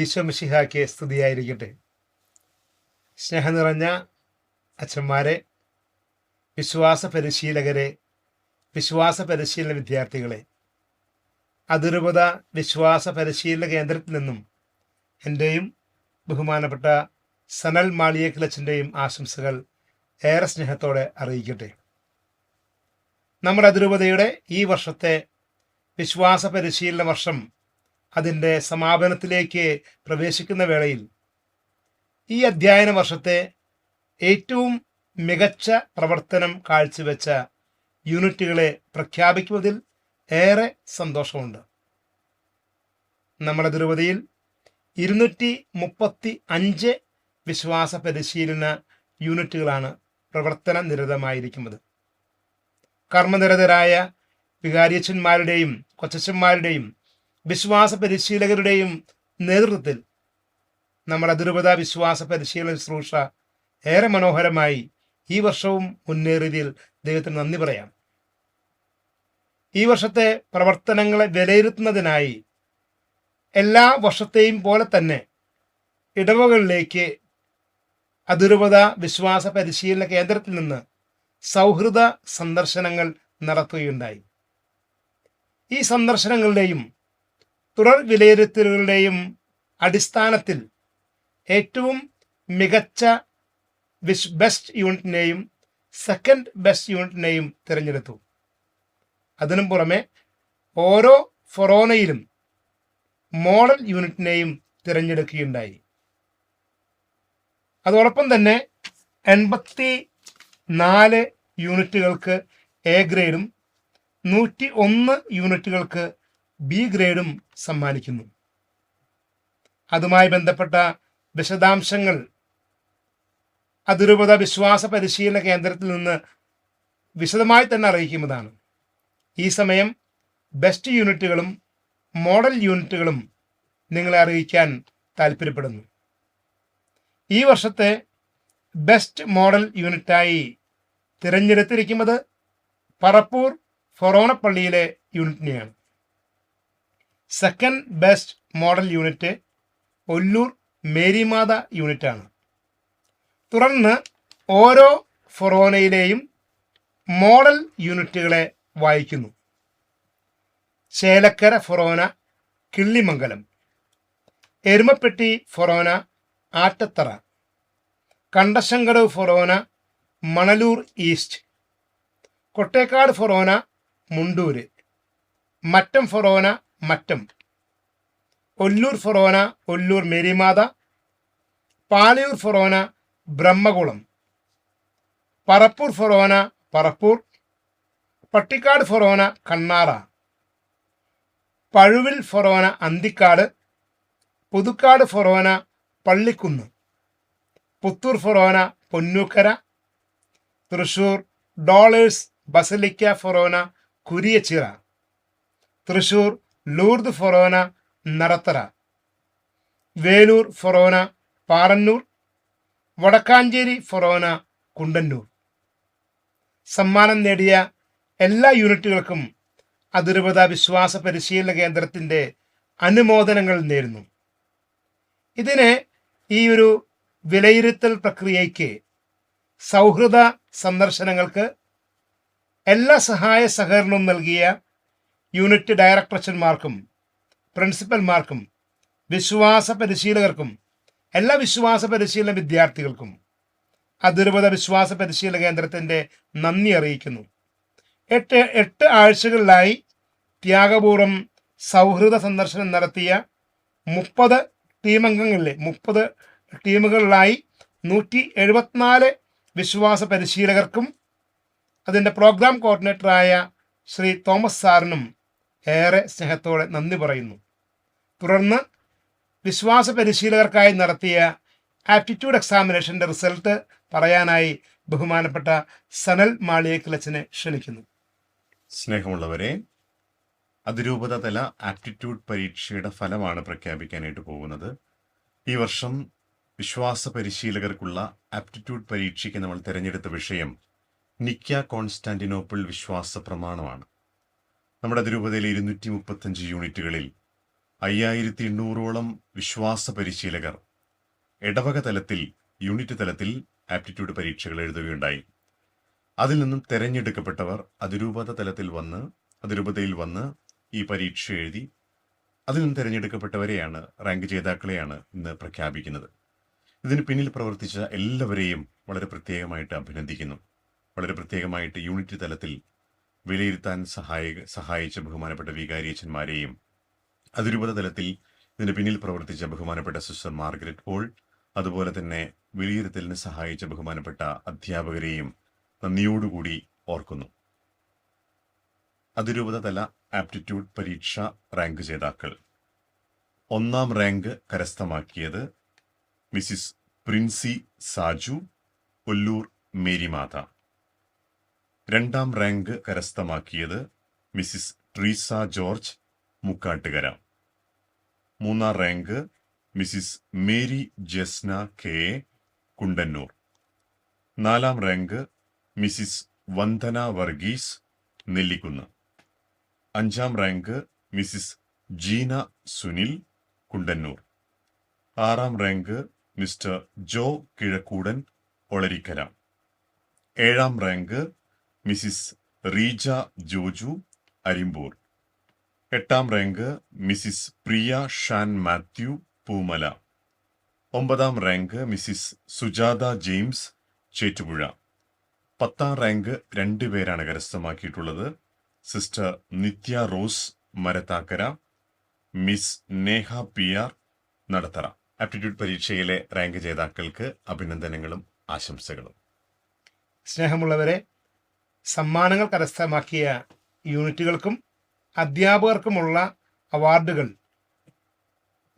ഈശോ മിശിഹായ്ക്ക് സ്തുതിയായിരിക്കട്ടെ. സ്നേഹം നിറഞ്ഞ അച്ഛന്മാരെ വിശ്വാസ പരിശീലകരെ വിശ്വാസ പരിശീലന വിദ്യാർത്ഥികളെ അതിരൂപത വിശ്വാസ പരിശീലന കേന്ദ്രത്തിൽ നിന്നും എന്റെയും ബഹുമാനപ്പെട്ട സനൽ മാളിയേക്കിലച്ചന്റെയും ആശംസകൾ ഏറെ സ്നേഹത്തോടെ അറിയിക്കട്ടെ. നമ്മുടെ അതിരൂപതയുടെ ഈ വർഷത്തെ വിശ്വാസ പരിശീലന വർഷം അതിന്റെ സമാപനത്തിലേക്ക് പ്രവേശിക്കുന്ന വേളയിൽ ഈ അധ്യയന വർഷത്തെ ഏറ്റവും മികച്ച പ്രവർത്തനം കാഴ്ചവെച്ച യൂണിറ്റുകളെ പ്രഖ്യാപിക്കുന്നതിൽ ഏറെ സന്തോഷമുണ്ട്. നമ്മുടെ ദ്രുപതിയിൽ ഇരുന്നൂറ്റി മുപ്പത്തി അഞ്ച് വിശ്വാസ പരിശീലന യൂണിറ്റുകളാണ് പ്രവർത്തന നിരതമായിരിക്കുന്നത്. കർമ്മനിരതരായ വികാരിയച്ഛന്മാരുടെയും കൊച്ചച്ഛന്മാരുടെയും വിശ്വാസ പരിശീലകരുടെയും നേതൃത്വത്തിൽ നമ്മുടെ അതിരൂപത വിശ്വാസ പരിശീലന ശുശ്രൂഷ ഏറെ മനോഹരമായി ഈ വർഷവും മുന്നേറിയതിൽ ദൈവത്തിന് നന്ദി പറയാം. ഈ വർഷത്തെ പ്രവർത്തനങ്ങളെ വിലയിരുത്തുന്നതിനായി എല്ലാ വർഷത്തെയും പോലെ തന്നെ ഇടവകളിലേക്ക് അതിരൂപത വിശ്വാസ പരിശീലന കേന്ദ്രത്തിൽ നിന്ന് സൗഹൃദ സന്ദർശനങ്ങൾ നടത്തുകയുണ്ടായി. ഈ സന്ദർശനങ്ങളുടെയും തുടർ വിലയിരുത്തലുകളുടെയും അടിസ്ഥാനത്തിൽ ഏറ്റവും മികച്ച വിസ് ബെസ്റ്റ് യൂണിറ്റിനെയും സെക്കൻഡ് ബെസ്റ്റ് യൂണിറ്റിനെയും തിരഞ്ഞെടുത്തു. അതിനും പുറമെ ഓരോ ഫൊറോനയിലും മോഡൽ യൂണിറ്റിനെയും തിരഞ്ഞെടുക്കുകയുണ്ടായി. അതോടൊപ്പം തന്നെ എൺപത്തി നാല് യൂണിറ്റുകൾക്ക് എ ഗ്രേഡും നൂറ്റി ഒന്ന് യൂണിറ്റുകൾക്ക് ബി ഗ്രേഡും സമ്മാനിക്കുന്നു. അതുമായി ബന്ധപ്പെട്ട വിശദാംശങ്ങൾ അതിരൂപത വിശ്വാസ പരിശീലന കേന്ദ്രത്തിൽ നിന്ന് വിശദമായി തന്നെ അറിയിക്കുന്നതാണ്. ഈ സമയം ബെസ്റ്റ് യൂണിറ്റുകളും മോഡൽ യൂണിറ്റുകളും നിങ്ങളെ അറിയിക്കാൻ താല്പര്യപ്പെടുന്നു ഈ വർഷത്തെ ബെസ്റ്റ് മോഡൽ യൂണിറ്റായി തിരഞ്ഞെടുത്തിരിക്കുന്നത് പറപ്പൂർ ഫൊറോണപ്പള്ളിയിലെ യൂണിറ്റിനെയാണ്. Second best model unit Ollur Marymatha യൂണിറ്റാണ്. തുടർന്ന് ഓരോ ഫൊറോനയിലെയും മോഡൽ യൂണിറ്റുകളെ വായിക്കുന്നു. Chelakkara forane Killimangalam Erumapetty forane Attathara Kandassankadavu forane Manalur east Kottekad forane Mundur Mattom forane Mattom. Ollur forane Ollur Marymatha Palayur forane Brahmakulam. Parappur forane Parappur. Pattikkad forane Kannara. Pazhuvil forane Anthikad. Puthukkad forane Pallikkunnu. Puthur forane Ponnookkara. Thrissur dolours basilica forane Kuriachira. Thrissur Lourdes forane Nadathara Velur ഫൊറോന പാറന്നൂർ. വടക്കാഞ്ചേരി ഫൊറോന കുണ്ടന്നൂർ. സമ്മാനം നേടിയ എല്ലാ യൂണിറ്റുകൾക്കും അതിരൂപത വിശ്വാസ പരിശീലന കേന്ദ്രത്തിന്റെ അനുമോദനങ്ങൾ നേരുന്നു. ഇതിന് ഈ ഒരു വിലയിരുത്തൽ പ്രക്രിയയ്ക്ക് സൗഹൃദ സന്ദർശനങ്ങൾക്ക് എല്ലാ സഹായ സഹകരണവും നൽകിയ യൂണിറ്റ് ഡയറക്ടർമാർക്കും പ്രിൻസിപ്പൽമാർക്കും വിശ്വാസ പരിശീലകർക്കും എല്ലാ വിശ്വാസ പരിശീലന വിദ്യാർത്ഥികൾക്കും അതിരൂപത വിശ്വാസ പരിശീലന കേന്ദ്രത്തിന്റെ നന്ദി അറിയിക്കുന്നു. എട്ട് എട്ട് ആഴ്ചകളിലായി ത്യാഗപൂർവം സൗഹൃദ സന്ദർശനം നടത്തിയ മുപ്പത് ടീമംഗങ്ങളിലെ മുപ്പത് ടീമുകളിലായി നൂറ്റി എഴുപത്തിനാല് വിശ്വാസ പരിശീലകർക്കും അതിന്റെ പ്രോഗ്രാം കോർഡിനേറ്ററായ ശ്രീ തോമസ് സാറിനും ഏറെ സ്നേഹത്തോടെ നന്ദി പറയുന്നു. തുടർന്ന് വിശ്വാസ പരിശീലകർക്കായി നടത്തിയ ആപ്റ്റിറ്റ്യൂഡ് എക്സാമിനേഷന്റെ റിസൾട്ട് പറയാനായി ബഹുമാനപ്പെട്ട സനൽ മാളിയേക്കിലച്ചനെ ക്ഷണിക്കുന്നു. സ്നേഹമുള്ളവരെ അതിരൂപത തല ആപ്റ്റിറ്റ്യൂഡ് പരീക്ഷയുടെ ഫലമാണ് പ്രഖ്യാപിക്കാനായിട്ട് പോകുന്നത്. ഈ വർഷം വിശ്വാസ പരിശീലകർക്കുള്ള ആപ്റ്റിറ്റ്യൂഡ് പരീക്ഷയ്ക്ക് നമ്മൾ തിരഞ്ഞെടുത്ത വിഷയം നിക്ക കോൺസ്റ്റാന്റിനോപ്പിൾ വിശ്വാസ പ്രമാണമാണ്. നമ്മുടെ തിരുപ്പതിയിലെ ഇരുന്നൂറ്റി മുപ്പത്തഞ്ച് യൂണിറ്റുകളിൽ അയ്യായിരത്തി എണ്ണൂറോളം വിശ്വാസ പരിശീലകർ ഇടവക തലത്തിൽ യൂണിറ്റ് തലത്തിൽ ആപ്റ്റിറ്റ്യൂഡ് പരീക്ഷകൾ എഴുതുകയുണ്ടായി. അതിൽ നിന്നും തെരഞ്ഞെടുക്കപ്പെട്ടവർ അതിരൂപത തലത്തിൽ വന്ന് അതിരൂപതയിൽ വന്ന് ഈ പരീക്ഷ എഴുതി അതിൽ നിന്നും തിരഞ്ഞെടുക്കപ്പെട്ടവരെയാണ് റാങ്ക് ജേതാക്കളെയാണ് ഇന്ന് പ്രഖ്യാപിക്കുന്നത്. ഇതിന് പിന്നിൽ പ്രവർത്തിച്ച എല്ലാവരെയും വളരെ പ്രത്യേകമായിട്ട് അഭിനന്ദിക്കുന്നു. വളരെ പ്രത്യേകമായിട്ട് യൂണിറ്റ് തലത്തിൽ വിലയിരുത്താൻ സഹായ സഹായിച്ച ബഹുമാനപ്പെട്ട വികാരിയച്ഛന്മാരെയും അതിരൂപത തലത്തിൽ ഇതിന് പിന്നിൽ പ്രവർത്തിച്ച ബഹുമാനപ്പെട്ട സിസ്റ്റർ മാർഗരറ്റ് പോൾ അതുപോലെ തന്നെ വിലയിരുത്തലിന് സഹായിച്ച ബഹുമാനപ്പെട്ട അധ്യാപകരെയും നന്ദിയോടുകൂടി ഓർക്കുന്നു. അതിരൂപത തല ആപ്റ്റിറ്റ്യൂഡ് പരീക്ഷ റാങ്ക് ജേതാക്കൾ. ഒന്നാം റാങ്ക് കരസ്ഥമാക്കിയത് മിസിസ് പ്രിൻസി സാജു ഒല്ലൂർ മേരിമാത. രണ്ടാം റാങ്ക് കരസ്ഥമാക്കിയത് മിസിസ് ട്രീസ ജോർജ് മുക്കാട്ടുകര. മൂന്നാം rank Mrs Mary Jasna K Kundannoor. നാലാം റാങ്ക് മിസിസ് വന്ദന വർഗീസ് നെല്ലിക്കുന്ന്. അഞ്ചാം റാങ്ക് മിസിസ് ജീന സുനിൽ കുണ്ടന്നൂർ. ആറാം റാങ്ക് മിസ്റ്റർ ജോ കിഴക്കൂടൻ ഒളരിക്കര. ഏഴാം റാങ്ക് മിസിസ് റീജ ജോജു അരിമ്പൂർ. എട്ടാം റാങ്ക് മിസിസ് പ്രിയ ഷാൻ മാത്യു പൂമല. ഒമ്പതാം റാങ്ക് മിസിസ് സുജാത ജെയിംസ് ചേറ്റുപുഴ. പത്താം റാങ്ക് രണ്ടുപേരാണ് കരസ്ഥമാക്കിയിട്ടുള്ളത്. Sister Nithya Rose Marathakkara miss Neha P R Nadathara. Aptitude പരീക്ഷയിലെ rank ജേതാക്കൾക്ക് അഭിനന്ദനങ്ങളും ആശംസകളും. സ്നേഹമുള്ളവരെ സമ്മാനങ്ങൾ കരസ്ഥമാക്കിയ യൂണിറ്റുകൾക്കും അധ്യാപകർക്കുമുള്ള അവാർഡുകൾ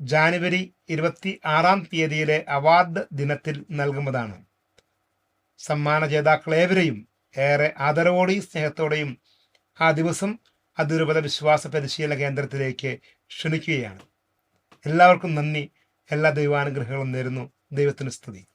ജാനുവരി ഇരുപത്തി ആറാം തീയതിയിലെ അവാർഡ് ദിനത്തിൽ നൽകുന്നതാണ്. സമ്മാന ജേതാക്കളേവരെയും ഏറെ ആദരവോടെയും സ്നേഹത്തോടെയും ആ ദിവസം അതിരൂപത വിശ്വാസ പരിശീലന കേന്ദ്രത്തിലേക്ക് ക്ഷണിക്കുകയാണ്. എല്ലാവർക്കും നന്ദി. എല്ലാ ദൈവാനുഗ്രഹങ്ങളും നേരുന്നു. ദൈവത്തിന് സ്തുതി.